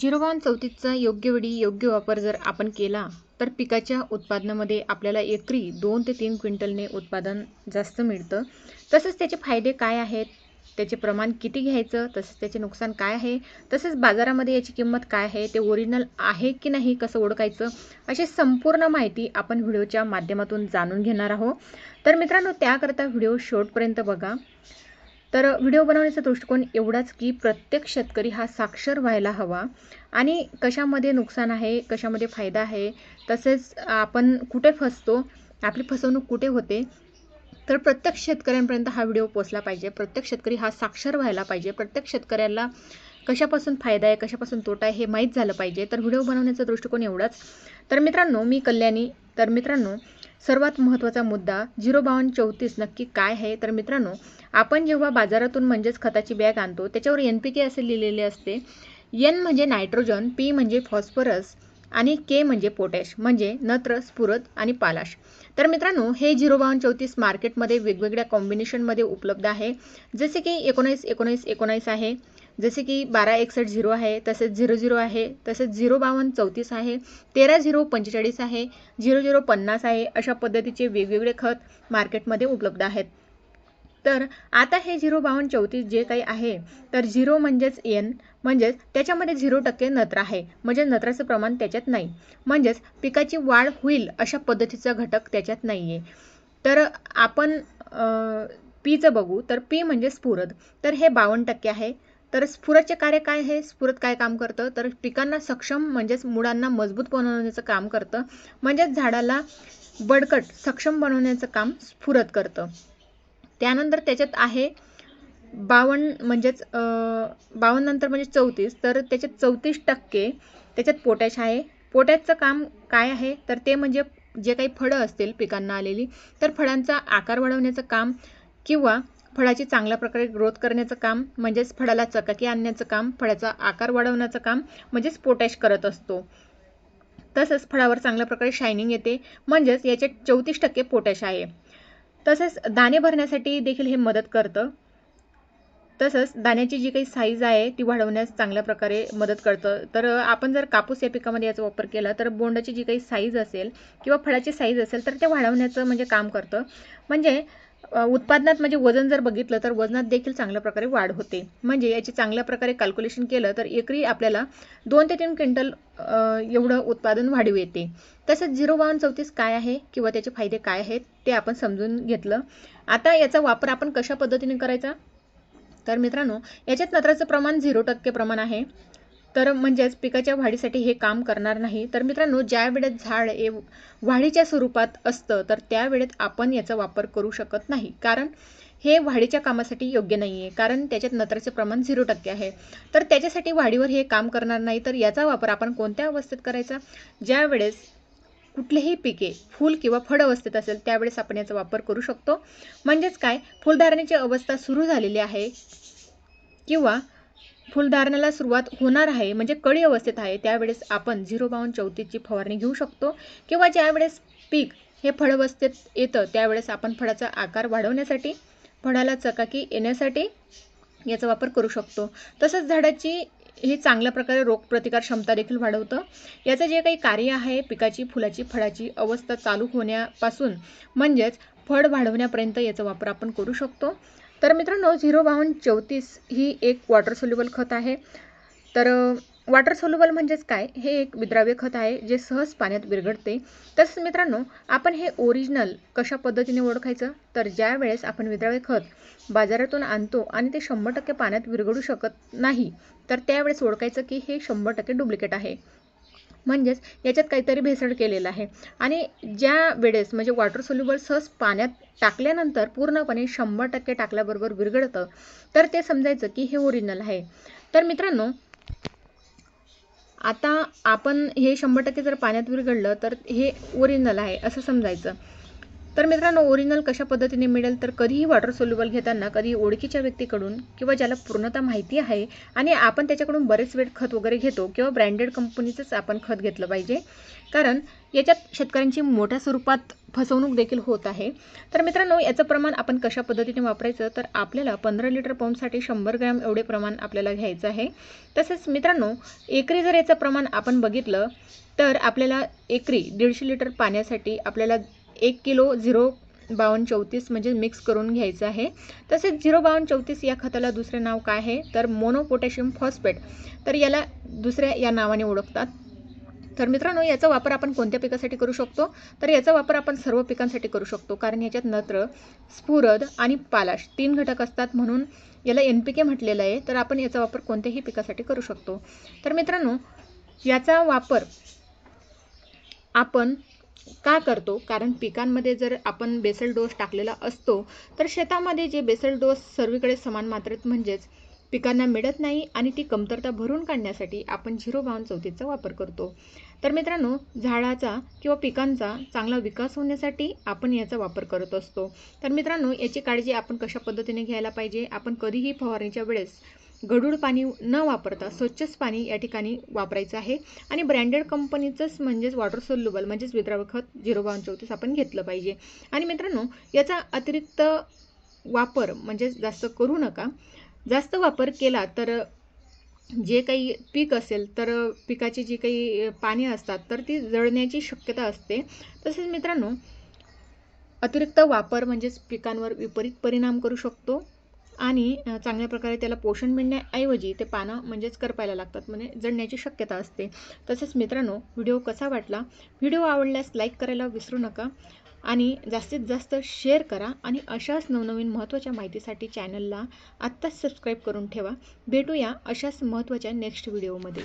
Zero बावन चौतीसचा योग्य वेळी योग्य वापर जर आपण केला तर पिकाच्या उत्पादनामध्ये आपल्याला एकरी दोन ते तीन क्विंटलने उत्पादन जास्त मिळतं. तसंच त्याचे फायदे काय आहेत? त्याचे प्रमाण किती घ्यायचं? तसंच त्याचे नुकसान काय आहे? तसंच बाजारामध्ये याची किंमत काय आहे? ते ओरिजिनल आहे की नाही? कसं ओळखायचं? अशी संपूर्ण माहिती आपण व्हिडिओच्या माध्यमातून जाणून घेणार आहोत. तर मित्रांनो त्याकरता व्हिडिओ शेवटपर्यंत बघा. तर व्हिडिओ बनवण्याचा दृष्टिकोन एवढाच की प्रत्येक शेतकरी हा साक्षर व्हायला हवा. आणि कशामध्ये नुकसान आहे कशामध्ये फायदा आहे तसेच आपण कुठे फसतो आपली फसवणूक कुठे होते तर प्रत्येक शेतकऱ्यांपर्यंत हा व्हिडिओ पोचला पाहिजे. प्रत्येक शेतकरी हा साक्षर व्हायला पाहिजे. प्रत्येक शेतकऱ्याला कशापासून फायदा आहे कशापासून तोटा आहे हे माहीत झालं पाहिजे. तर व्हिडिओ बनवण्याचा दृष्टिकोन एवढाच. तर मित्रांनो मी कल्याणी. तर मित्रांनो सर्वात महत्त्वाचा मुद्दा झिरो बावन्न चौतीस नक्की काय आहे? तर मित्रांनो आपण जेव्हा बाजारातून म्हणजेच खताची बॅग आणतो त्याच्यावर एन पी के असे लिहिलेले असते. एन म्हणजे नायट्रोजन पी म्हणजे फॉस्फरस आणि के म्हणजे पोटॅश म्हणजे नत्र स्फुरद आणि पालाश. तर मित्रांनो हे झिरो बावन चौतीस मार्केटमध्ये वेगवेगळ्या कॉम्बिनेशनमध्ये उपलब्ध आहे. जसे की एकोणीस एकोणीस एकोणीस आहे जसे की बारा एकसष्ट झिरो आहे तसेच झिरो झिरो आहे तसेच झिरो बावन्न चौतीस आहे तेरा झिरो पंचेचाळीस आहे झिरो झिरो पन्नास आहे अशा पद्धतीचे वेगवेगळे खत मार्केटमध्ये उपलब्ध आहेत. तर आता हे झिरो बावन्न चौतीस जे काही आहे तर झिरो म्हणजेच एन म्हणजेच त्याच्यामध्ये झिरो टक्के नत्र आहे म्हणजे नत्राचं प्रमाण त्याच्यात नाही म्हणजेच पिकाची वाढ होईल अशा पद्धतीचा घटक त्याच्यात नाही आहे तर आपण पीचं बघू तर पी म्हणजे स्फुरद तर हे बावन्न टक्के आहे तर स्फुरदचे कार्य काय आहे? स्फुरत काय काम करतं? तर पिकांना सक्षम म्हणजेच मुळांना मजबूत बनवण्याचं काम करतं. म्हणजेच झाडाला बडकट सक्षम बनवण्याचं काम स्फुरद करतं. त्यानंतर त्याच्यात आहे बावन्न म्हणजेच बावन्न नंतर म्हणजे चौतीस. तर त्याच्यात चौतीस टक्के त्याच्यात पोटॅश आहे. पोटॅशचं काम काय आहे? तर ते म्हणजे जे काही फळं असतील पिकांना आलेली तर फळांचा आकार वाढवण्याचं काम किंवा फळाची चांगल्या प्रकारे ग्रोथ करण्याचं काम म्हणजेच फळाला चकाकी आणण्याचं काम फळाचा आकार वाढवण्याचं काम म्हणजेच पोटॅश करत असतो. तसंच फळावर चांगल्या प्रकारे शायनिंग येते म्हणजेच याचे चौतीस टक्के पोटॅश आहे. तसेच दाणे भरण्यासाठी देखील हे मदत करतं. तसंच दाण्याची जी काही साईज आहे ती वाढवण्यास चांगल्या प्रकारे मदत करतं. तर आपण जर कापूस या पिकामध्ये याचा वापर केला तर बोंडाची जी काही साईज असेल किंवा फळाची साईज असेल तर ते वाढवण्याचं म्हणजे काम करतं. म्हणजे उत्पादनात म्हणजे वजन जर बघितलं तर वजनात देखील चांगल्या प्रकारे वाढ होते. म्हणजे याची चांगल्या प्रकारे कॅल्क्युलेशन केलं तर एकरी आपल्याला दोन ते तीन क्विंटल एवढं उत्पादन वाढीव येते. तसंच झिरो बावन चौतीस काय आहे किंवा त्याचे फायदे काय आहेत ते आपण समजून घेतलं. आता याचा वापर आपण कशा पद्धतीने करायचा? तर मित्रांनो याच्यात नत्राचं प्रमाण झिरो टक्के प्रमाण आहे. तर म्हणजेच पिकाच्या वाढीसाठी हे काम करणार नाही. तर मित्रांनो ज्या वेळेत झाड हे वाढीच्या स्वरूपात असतं तर त्या वेळेत आपण याचा वापर करू शकत नाही. कारण हे वाढीच्या कामासाठी योग्य नाही आहे कारण त्याच्यात नत्राचे प्रमाण झिरो टक्के आहे. तर त्याच्यासाठी वाढीवर हे काम करणार नाही तर याचा वापर आपण कोणत्या अवस्थेत करायचा? ज्या वेळेस कुठलेही पिके फूल किंवा फळ अवस्थेत असेल त्यावेळेस आपण याचा वापर करू शकतो. म्हणजेच काय? फुलधारणेची अवस्था सुरू झालेली आहे. किंवा फुलधारणाला सुरुवात होणार आहे म्हणजे कळी अवस्थेत आहे त्यावेळेस आपण झिरो बावन चौतीसची फवारणी घेऊ शकतो. किंवा ज्यावेळेस पीक हे फळवस्थेत येतं त्यावेळेस आपण फळाचा आकार वाढवण्यासाठी फळाला चकाकी येण्यासाठी याचा वापर करू शकतो. तसंच झाडाची हे चांगल्या प्रकारे रोगप्रतिकार क्षमता देखील वाढवतं. याचं जे काही कार्य आहे पिकाची फुलाची फळाची अवस्था चालू होण्यापासून म्हणजेच फळ वाढवण्यापर्यंत याचा वापर आपण करू शकतो. तर मित्रांनो झिरो बावन चौतीस ही एक वॉटर सोल्युबल खत आहे. तर वॉटर सोल्युबल म्हणजेच काय? हे एक विद्राव्य खत आहे जे सहज पाण्यात विरघडते तसंच मित्रांनो आपण हे ओरिजिनल कशा पद्धतीने ओळखायचं? तर ज्या वेळेस आपण विद्राव्य खत बाजारातून आणतो आणि ते शंभर टक्के पाण्यात विरघडू शकत नाही तर त्यावेळेस ओळखायचं की हे शंभर टक्के डुप्लिकेट आहे. म्हणजेच याच्यात काहीतरी भेसळ केलेलं आहे. आणि ज्या वेळेस म्हणजे वॉटर सोल्युबल सहज पाण्यात टाकल्यानंतर पूर्णपणे शंभर टक्के टाकल्याबरोबर विरघळतं तर ते समजायचं की हे ओरिजिनल आहे. तर मित्रांनो आता आपण हे शंभर टक्के जर पाण्यात विरघडलं तर हे ओरिजिनल आहे असं समजायचं. तर मित्रांनो ओरिजिनल कशा पद्धतीने मिळेल तर कधीही वॉटर सोल्युबल घेताना कधी ओळखीच्या व्यक्तीकडून किंवा ज्याला पूर्णतः माहिती आहे आणि आपण त्याच्याकडून बरेच वेळ खत वगैरे घेतो किंवा ब्रँडेड कंपनीचंच आपण खत घेतलं पाहिजे. कारण याच्यात शेतकऱ्यांची मोठ्या स्वरूपात फसवणूक देखील होत आहे. तर मित्रांनो याचं प्रमाण आपण कशा पद्धतीने वापरायचं? तर आपल्याला पंधरा लिटर पंपसाठी शंभर ग्रॅम एवढे प्रमाण आपल्याला घ्यायचं आहे. तसेच मित्रांनो एकरी जर याचं प्रमाण आपण बघितलं तर आपल्याला एकरी दीडशे लिटर पाण्यासाठी आपल्याला एक किलो झिरो बावन्न चौतीस म्हणजे मिक्स करून घ्यायचं आहे. तसेच झिरो बावन्न चौतीस या खताला दुसरे नाव काय आहे? तर मोनो पोटॅशियम फॉस्फेट. तर याला दुसऱ्या या नावाने ओळखतात. तर मित्रांनो याचा वापर आपण कोणत्या पिकासाठी करू शकतो? तर याचा वापर आपण सर्व पिकांसाठी करू शकतो. कारण याच्यात नत्र स्फुरद आणि पालाश तीन घटक असतात म्हणून याला एन पी के म्हटलेलं आहे. तर आपण याचा वापर कोणत्याही पिकासाठी करू शकतो. तर मित्रांनो याचा वापर आपण का करतो? कारण पिकांमध्ये जर आपण बेसल डोस टाकलेला असतो तर शेतामध्ये जे बेसल डोस सर्वीकडे समान मात्रेत म्हणजेच पिकांना मिळत नाही आणि ती कमतरता भरून काढण्यासाठी आपण झिरो बावन चौथीचा वापर करतो. तर मित्रांनो झाडाचा किंवा पिकांचा चांगला विकास होण्यासाठी आपण याचा वापर करत असतो. तर मित्रांनो याची काळजी आपण कशा पद्धतीने घ्यायला पाहिजे? आपण कधीही फवारणीच्या वेळेस गढूळ पाणी न वापरता स्वच्छच पाणी या ठिकाणी वापरायचं आहे. आणि ब्रँडेड कंपनीचंच म्हणजेच वॉटर सोल्युबल म्हणजेच विद्राव्य खत झिरो बावन चौतीस आपण घेतलं पाहिजे. आणि मित्रांनो याचा अतिरिक्त वापर म्हणजेच जास्त करू नका. जास्त वापर केला तर जे काही पीक असेल तर पिकाची जी काही पाणी असतात तर ती जळण्याची शक्यता असते. तसेच मित्रांनो अतिरिक्त वापर म्हणजेच पिकांवर विपरीत परिणाम करू शकतो. आणि चांगल्या प्रकारे त्याला पोषण मिळण्याऐवजी ते पानं म्हणजेच करपायला लागतात म्हणजे जडण्याची शक्यता असते. तसेच मित्रांनो व्हिडिओ कसा वाटला? व्हिडिओ आवडल्यास लाईक करायला विसरू नका आणि जास्तीत जास्त शेअर करा आणि अशाच नवनवीन महत्त्वाच्या माहितीसाठी चॅनलला आत्ताच सबस्क्राईब करून ठेवा. भेटूया अशाच महत्त्वाच्या नेक्स्ट व्हिडिओमध्ये.